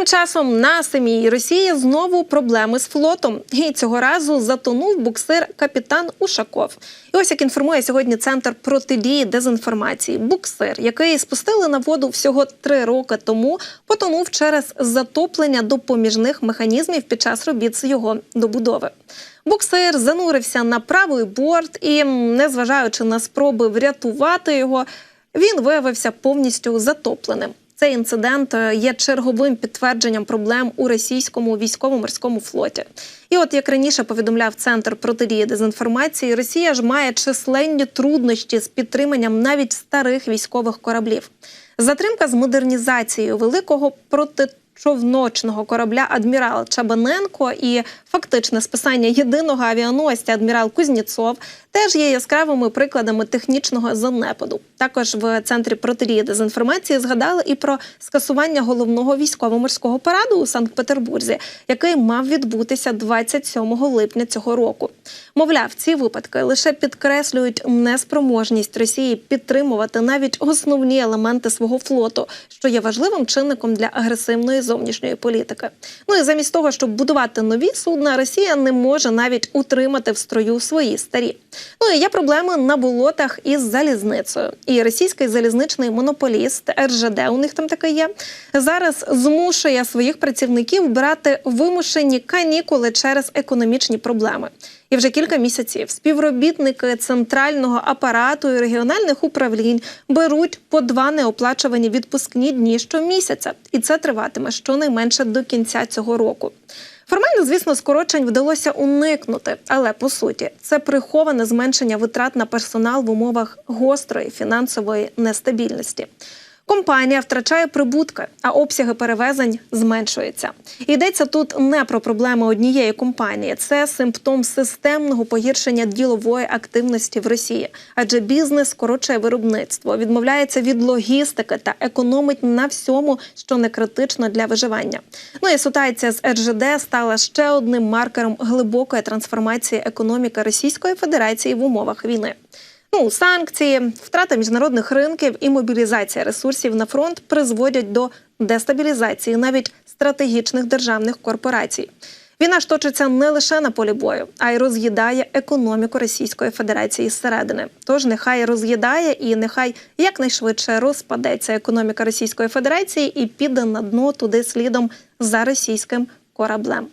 Тим часом на самій Росії знову проблеми з флотом. І цього разу затонув буксир капітан Ушаков. І ось як інформує сьогодні центр протидії дезінформації. Буксир, який спустили на воду всього три роки тому, потонув через затоплення допоміжних механізмів під час робіт з його добудови. Буксир занурився на правий борт і, незважаючи на спроби врятувати його, він виявився повністю затопленим. Цей інцидент е, є черговим підтвердженням проблем у російському військово-морському флоті. І от як раніше повідомляв центр протидії дезінформації, Росія ж має численні труднощі з підтриманням навіть старих військових кораблів. Затримка з модернізацією великого протичовночного корабля Адмірал Чабаненко і фактичне списання єдиного авіаносця Адмірал Кузнєцов теж є яскравими прикладами технічного занепаду. Також в центрі протидії дезінформації згадали і про скасування головного військово-морського параду у Санкт-Петербурзі, який мав відбутися 27 липня цього року. Мовляв, ці випадки лише підкреслюють неспроможність Росії підтримувати навіть основні елементи свого флоту, що є важливим чинником для агресивної зовнішньої політики. Ну і замість того, щоб будувати нові судна, Росія не може навіть утримати в строю свої старі. Ну і є проблеми на болотах із залізницею. І російський залізничний монополіст РЖД, у них там таке є, зараз змушує своїх працівників брати вимушені канікули через економічні проблеми. І вже кілька місяців співробітники центрального апарату і регіональних управлінь беруть по два неоплачувані відпускні дні щомісяця, і це триватиме щонайменше до кінця цього року. Формально, звісно, скорочень вдалося уникнути, але по суті це приховане зменшення витрат на персонал в умовах гострої фінансової нестабільності. Компанія втрачає прибутки, а обсяги перевезень зменшуються. Йдеться тут не про проблеми однієї компанії, це симптом системного погіршення ділової активності в Росії, адже бізнес скорочує виробництво, відмовляється від логістики та економить на всьому, що не критично для виживання. Ну і ситуація з РЖД стала ще одним маркером глибокої трансформації економіки Російської Федерації в умовах війни. Ну, санкції, втрата міжнародних ринків і мобілізація ресурсів на фронт призводять до дестабілізації навіть стратегічних державних корпорацій. Війна ж точиться не лише на полі бою, а й роз'їдає економіку Російської Федерації зсередини. Тож нехай роз'їдає і нехай якнайшвидше розпадеться економіка Російської Федерації і піде на дно туди слідом за російським кораблем.